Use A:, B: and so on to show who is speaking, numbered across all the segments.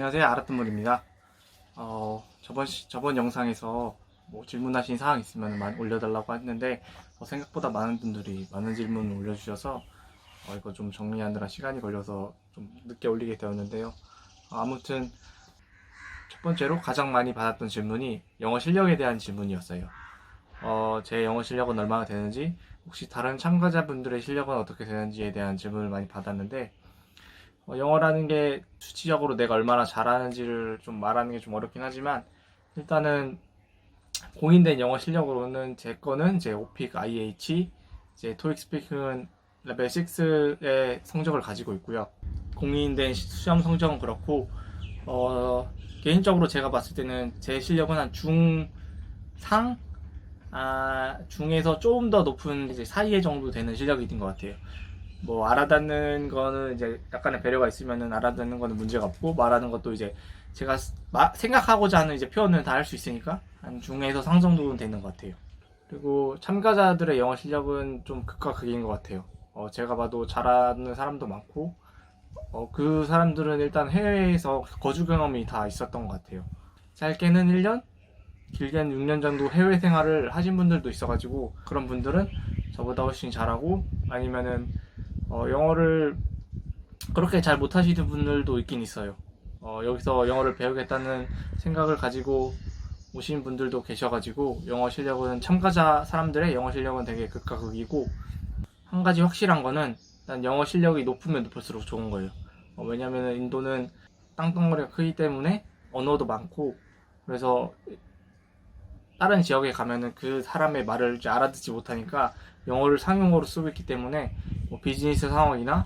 A: 안녕하세요. 아라뜨물입니다. 어, 저번 시- 저번 영상에서 뭐 질문하신 사항 있으면 많이 올려달라고 했는데 어, 생각보다 많은 분들이 많은 질문을 올려주셔서 어, 이거 좀 정리하느라 시간이 걸려서 좀 늦게 올리게 되었는데요. 어, 아무튼 첫 번째로 가장 많이 받았던 질문이 영어 실력에 대한 질문이었어요. 어, 제 영어 실력은 얼마나 되는지 혹시 다른 참가자분들의 실력은 어떻게 되는지에 대한 질문을 많이 받았는데 어, 영어라는 게 수치적으로 내가 얼마나 잘하는지를 좀 말하는 게 좀 어렵긴 하지만 일단은 공인된 영어 실력으로는 제 거는 제 오픽 IH 이제 토익 스피킹은 레벨 6의 성적을 가지고 있고요. 공인된 시- 시험 성적은 그렇고 어, 개인적으로 제가 봤을 때는 제 실력은 한 중상 아, 중에서 조금 더 높은 이제 사이에 정도 되는 실력이 있는 것 같아요. 뭐 알아듣는 거는 이제 약간의 배려가 있으면은 알아듣는 거는 문제가 없고 말하는 것도 이제 제가 생각하고자 하는 이제 표현을 다 할 수 있으니까 한 중에서 상 정도는 되는 것 같아요. 그리고 참가자들의 영어 실력은 좀 극과 극인 것 같아요. 어, 제가 봐도 잘하는 사람도 많고 어, 그 사람들은 일단 해외에서 거주 경험이 다 있었던 것 같아요. 짧게는 1년, 길게는 6년 정도 해외 생활을 하신 분들도 있어가지고 그런 분들은 저보다 훨씬 잘하고 아니면은 어, 영어를 그렇게 잘 못하시는 분들도 있긴 있어요. 어, 여기서 영어를 배우겠다는 생각을 가지고 오신 분들도 계셔가지고 영어 실력은 참가자 사람들의 영어 실력은 되게 극과 극이고 한 가지 확실한 거는 일단 영어 실력이 높으면 높을수록 좋은 거예요. 어, 왜냐면 인도는 땅덩어리가 크기 때문에 언어도 많고 그래서 다른 지역에 가면은 그 사람의 말을 알아듣지 못하니까 영어를 상용어로 쓰고 있기 때문에 뭐 비즈니스 상황이나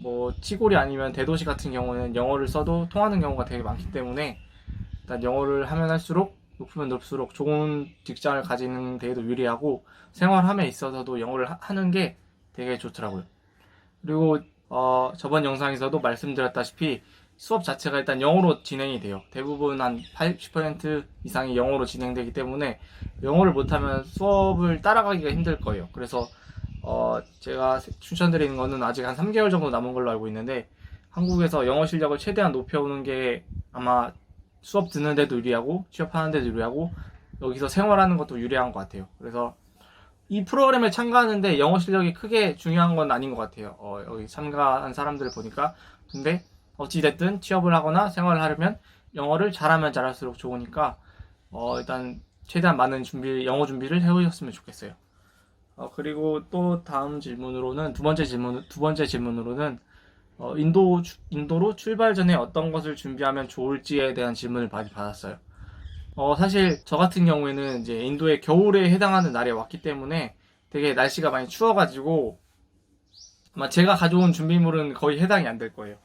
A: 뭐 치골이 아니면 대도시 같은 경우는 영어를 써도 통하는 경우가 되게 많기 때문에 일단 영어를 하면 할수록 높으면 높을수록 좋은 직장을 가지는 데에도 유리하고 생활함에 있어서도 영어를 하- 하는 게 되게 좋더라고요. 그리고 어, 저번 영상에서도 말씀드렸다시피 수업 자체가 일단 영어로 진행이 돼요. 대부분 한 80% 이상이 영어로 진행되기 때문에 영어를 못하면 수업을 따라가기가 힘들 거예요. 그래서 어, 제가 추천드리는 거는 아직 한 3개월 정도 남은 걸로 알고 있는데 한국에서 영어 실력을 최대한 높여오는 게 아마 수업 듣는 데도 유리하고 취업하는 데도 유리하고 여기서 생활하는 것도 유리한 것 같아요. 그래서 이 프로그램에 참가하는데 영어 실력이 크게 중요한 건 아닌 것 같아요. 어, 여기 참가한 사람들을 보니까 근데 어찌됐든 취업을 하거나 생활을 하려면 영어를 잘하면 잘할수록 좋으니까 어, 일단 최대한 많은 준비 영어 준비를 해오셨으면 좋겠어요. 어, 그리고 또 다음 질문으로는 두 번째 질문 두 번째 질문으로는 어, 인도 주- 인도로 출발 전에 어떤 것을 준비하면 좋을지에 대한 질문을 많이 받았어요. 어, 사실 저 같은 경우에는 이제 인도의 겨울에 해당하는 날에 왔기 때문에 되게 날씨가 많이 추워가지고 아마 제가 가져온 준비물은 거의 해당이 안 될 거예요.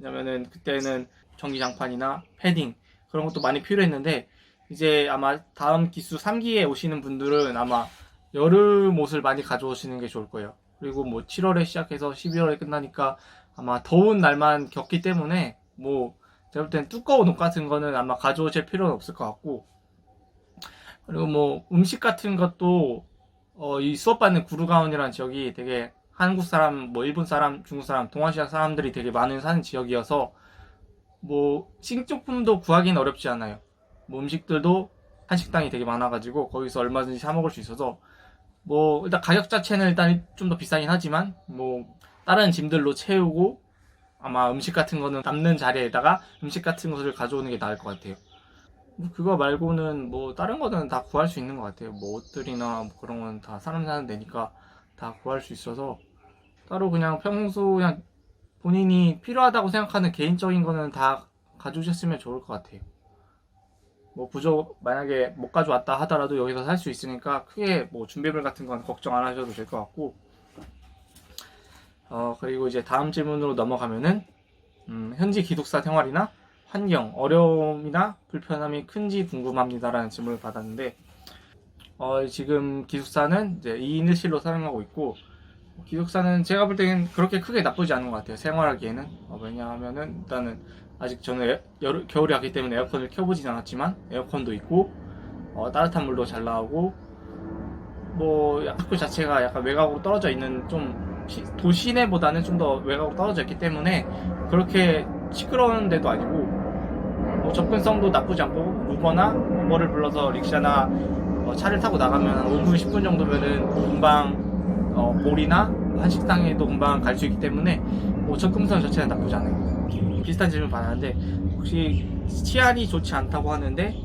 A: 왜냐면은 그때는 전기장판이나 패딩 그런 것도 많이 필요했는데 이제 아마 다음 기수 3기에 오시는 분들은 아마 여름 옷을 많이 가져오시는 게 좋을 거예요. 그리고 뭐 7월에 시작해서 12월에 끝나니까 아마 더운 날만 겪기 때문에 뭐 제가 볼땐 두꺼운 옷 같은 거는 아마 가져오실 필요는 없을 것 같고 그리고 뭐 음식 같은 것도 어, 이 수업받는 구루가온이라는 지역이 되게 한국 사람, 뭐 일본 사람, 중국 사람, 동아시아 사람들이 되게 많은 사는 지역이어서 뭐 식료품도 구하기는 어렵지 않아요. 뭐 음식들도 한식당이 되게 많아가지고 거기서 얼마든지 사 먹을 수 있어서 뭐 일단 가격 자체는 일단 좀 더 비싸긴 하지만 뭐 다른 짐들로 채우고 아마 음식 같은 거는 남는 자리에다가 음식 같은 것을 가져오는 게 나을 것 같아요. 뭐 그거 말고는 뭐 다른 거는 다 구할 수 있는 것 같아요. 뭐 옷들이나 뭐 그런 건 다 사람 사는 데니까 다 구할 수 있어서 따로 그냥 평소 그냥 본인이 필요하다고 생각하는 개인적인 거는 다 가져오셨으면 좋을 것 같아요. 뭐 부족 만약에 못 가져왔다 하더라도 여기서 살 수 있으니까 크게 뭐 준비물 같은 건 걱정 안 하셔도 될 것 같고 어 그리고 이제 다음 질문으로 넘어가면은 음, 현지 기숙사 생활이나 환경 어려움이나 불편함이 큰지 궁금합니다라는 질문을 받았는데 어, 지금 기숙사는 이제 2인 1실로 사용하고 있고 기숙사는 제가 볼 때는 그렇게 크게 나쁘지 않은 것 같아요 생활하기에는. 어, 왜냐하면은 일단은 아직 저는 에- 여름, 겨울이 왔기 때문에 에어컨을 켜보진 않았지만 에어컨도 있고 어, 따뜻한 물도 잘 나오고 뭐 학교 자체가 약간 외곽으로 떨어져 있는 좀 시- 도시내보다는 좀 더 외곽으로 떨어져 있기 때문에 그렇게 시끄러운 데도 아니고 뭐 접근성도 나쁘지 않고 우버나 우버를 불러서 릭샤나 어, 차를 타고 나가면 한 5분 10분 정도면은 금방 어, 몰이나 한식당에도 금방 갈 수 있기 때문에 뭐 접근성 자체는 나쁘지 않아요. 비슷한 질문 받았는데 혹시 치안이 좋지 않다고 하는데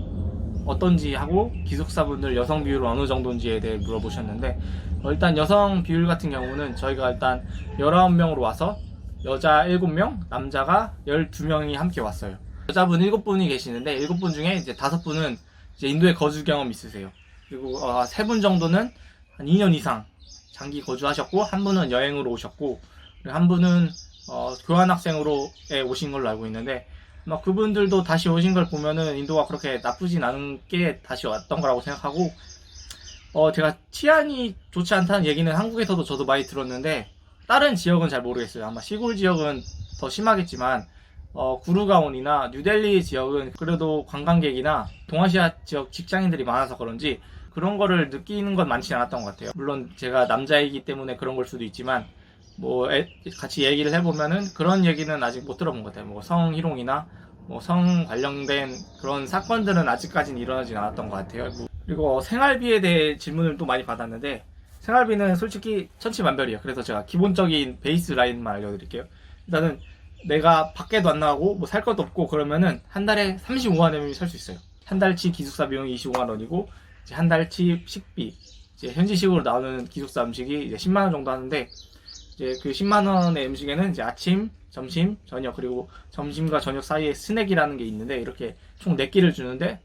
A: 어떤지 하고 기숙사분들 여성 비율 어느 정도인지에 대해 물어보셨는데 어, 일단 여성 비율 같은 경우는 저희가 일단 19명으로 와서 여자 7명, 남자가 12명이 함께 왔어요. 여자분 7분이 계시는데 7분 중에 이제 5분은 이제 인도에 거주 경험 있으세요. 그리고 어, 3분 정도는 한 2년 이상 장기 거주하셨고 한 분은 여행으로 오셨고 한 분은 어, 교환학생으로 에 오신 걸로 알고 있는데 막 그분들도 다시 오신 걸 보면은 인도가 그렇게 나쁘진 않은 게 다시 왔던 거라고 생각하고 어 제가 치안이 좋지 않다는 얘기는 한국에서도 저도 많이 들었는데 다른 지역은 잘 모르겠어요. 아마 시골 지역은 더 심하겠지만 어 구르가온이나 뉴델리 지역은 그래도 관광객이나 동아시아 지역 직장인들이 많아서 그런지 그런 거를 느끼는 건 많지 않았던 것 같아요 물론 제가 남자이기 때문에 그런 걸 수도 있지만 뭐 애- 같이 얘기를 해보면은 그런 얘기는 아직 못 들어본 것 같아요. 뭐 성희롱이나 뭐 성 관련된 그런 사건들은 아직까지는 일어나진 않았던 것 같아요. 뭐 그리고 생활비에 대해 질문을 또 많이 받았는데 생활비는 솔직히 천치만별이에요. 그래서 제가 기본적인 베이스 라인만 알려드릴게요. 일단은 내가 밖에도 안 나가고 뭐 살 것도 없고 그러면은 한 달에 35만 원이면 살수 있어요. 한 달치 기숙사 비용이 25만 원이고 한 달치 식비 이제 현지식으로 나오는 기숙사 음식이 이제 10만 원 정도 하는데 이제 그 10만 원의 음식에는 이제 아침, 점심, 저녁 그리고 점심과 저녁 사이에 스낵이라는 게 있는데 이렇게 총 4끼를 주는데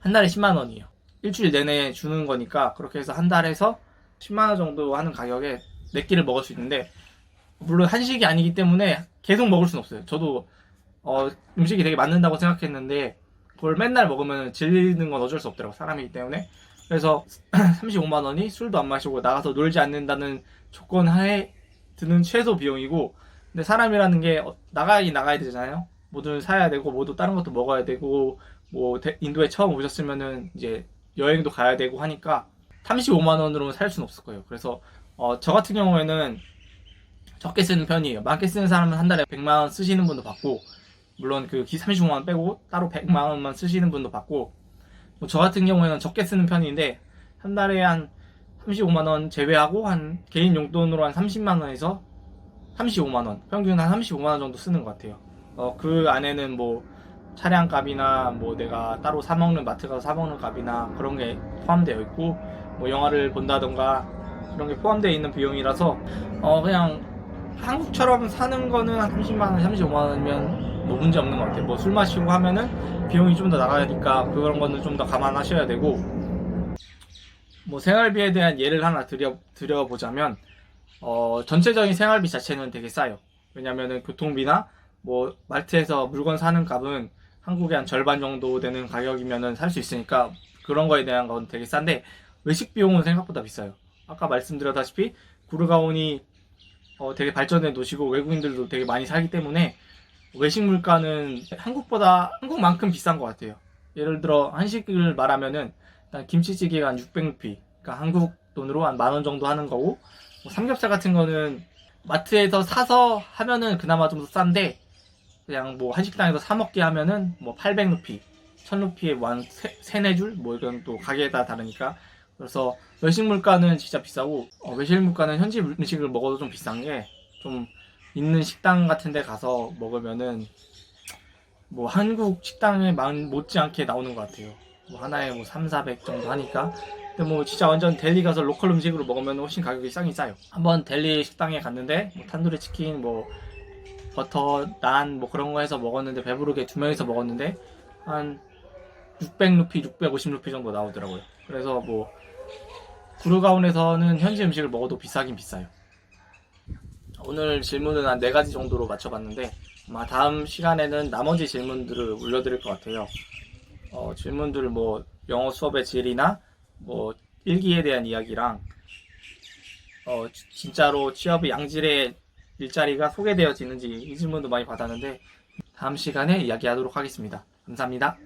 A: 한 달에 10만 원이에요. 일주일 내내 주는 거니까 그렇게 해서 한 달에서 10만 원 정도 하는 가격에 4끼를 먹을 수 있는데 물론 한식이 아니기 때문에 계속 먹을 수는 없어요. 저도 어, 음식이 되게 맞는다고 생각했는데 그걸 맨날 먹으면 질리는 건 어쩔 수 없더라고 사람이기 때문에. 그래서 35만 원이 술도 안 마시고 나가서 놀지 않는다는 조건 하에 드는 최소 비용이고 근데 사람이라는 게 어, 나가긴 나가야 되잖아요. 뭐든 사야 되고 뭐도 다른 것도 먹어야 되고 뭐 대- 인도에 처음 오셨으면은 이제 여행도 가야 되고 하니까 35만 원으로는 살 수는 없을 거예요. 그래서 어, 저 같은 경우에는 적게 쓰는 편이에요. 많게 쓰는 사람은 한 달에 100만 원 쓰시는 분도 봤고 물론 그 35만 원 빼고 따로 100만 원만 쓰시는 분도 봤고 뭐 저 같은 경우에는 적게 쓰는 편인데 한 달에 한 35만 원 제외하고 한 개인 용돈으로 한 30만 원에서 35만 원 평균 한 35만 원 정도 쓰는 것 같아요. 어 그 안에는 뭐 차량 값이나 뭐 내가 따로 사 먹는 마트 가서 사 먹는 값이나 그런 게 포함되어 있고 뭐 영화를 본다던가 그런 게 포함되어 있는 비용이라서 어 그냥 한국처럼 사는 거는 한 30만 원, 35만 원이면 뭐 문제 없는 것 같아요. 뭐 술 마시고 하면은 비용이 좀 더 나가니까 그런 거는 좀 더 감안하셔야 되고 뭐 생활비에 대한 예를 하나 드려 드려 보자면 어 전체적인 생활비 자체는 되게 싸요. 왜냐면은 교통비나 뭐 마트에서 물건 사는 값은 한국의 한 절반 정도 되는 가격이면은 살 수 있으니까 그런 거에 대한 건 되게 싼데 외식 비용은 생각보다 비싸요. 아까 말씀드렸다시피 구르가온이 어, 되게 발전된 도시고 외국인들도 되게 많이 살기 때문에 외식 물가는 한국보다 한국만큼 비싼 것 같아요. 예를 들어 한식을 말하면은 일단 김치찌개가 한 600루피, 그러니까 한국 돈으로 한 만 원 정도 하는 거고 뭐 삼겹살 같은 거는 마트에서 사서 하면은 그나마 좀 더 싼데 그냥 뭐 한식당에서 사 먹게 하면은 뭐 800루피, 1000루피에 뭐한 세네 줄, 뭐 이건 또 가게에 따라 다르니까 그래서 외식 물가는 진짜 비싸고 어, 외식 물가는 현지 음식을 먹어도 좀 비싼 게좀 있는 식당 같은 데 가서 먹으면은 뭐 한국 식당에 만 못지않게 나오는 것 같아요. 뭐 하나에 뭐 3, 400 정도 하니까. 근데 뭐 진짜 완전 델리 가서 로컬 음식으로 먹으면 훨씬 가격이 싸긴 싸요. 한번 델리 식당에 갔는데 뭐 탄두리 치킨 뭐 버터 난 뭐 그런 거 해서 먹었는데 배부르게 두 명이서 먹었는데 한 600루피, 650루피 정도 나오더라고요. 그래서 뭐 구르가온에서는 현지 음식을 먹어도 비싸긴 비싸요. 오늘 질문은 한 네 가지 정도로 맞춰봤는데 아마 다음 시간에는 나머지 질문들을 올려드릴 것 같아요. 어, 질문들을 뭐 영어 수업의 질이나 뭐 일기에 대한 이야기랑 어, 지- 진짜로 취업의 양질의 일자리가 소개되어지는지 이 질문도 많이 받았는데 다음 시간에 이야기하도록 하겠습니다. 감사합니다.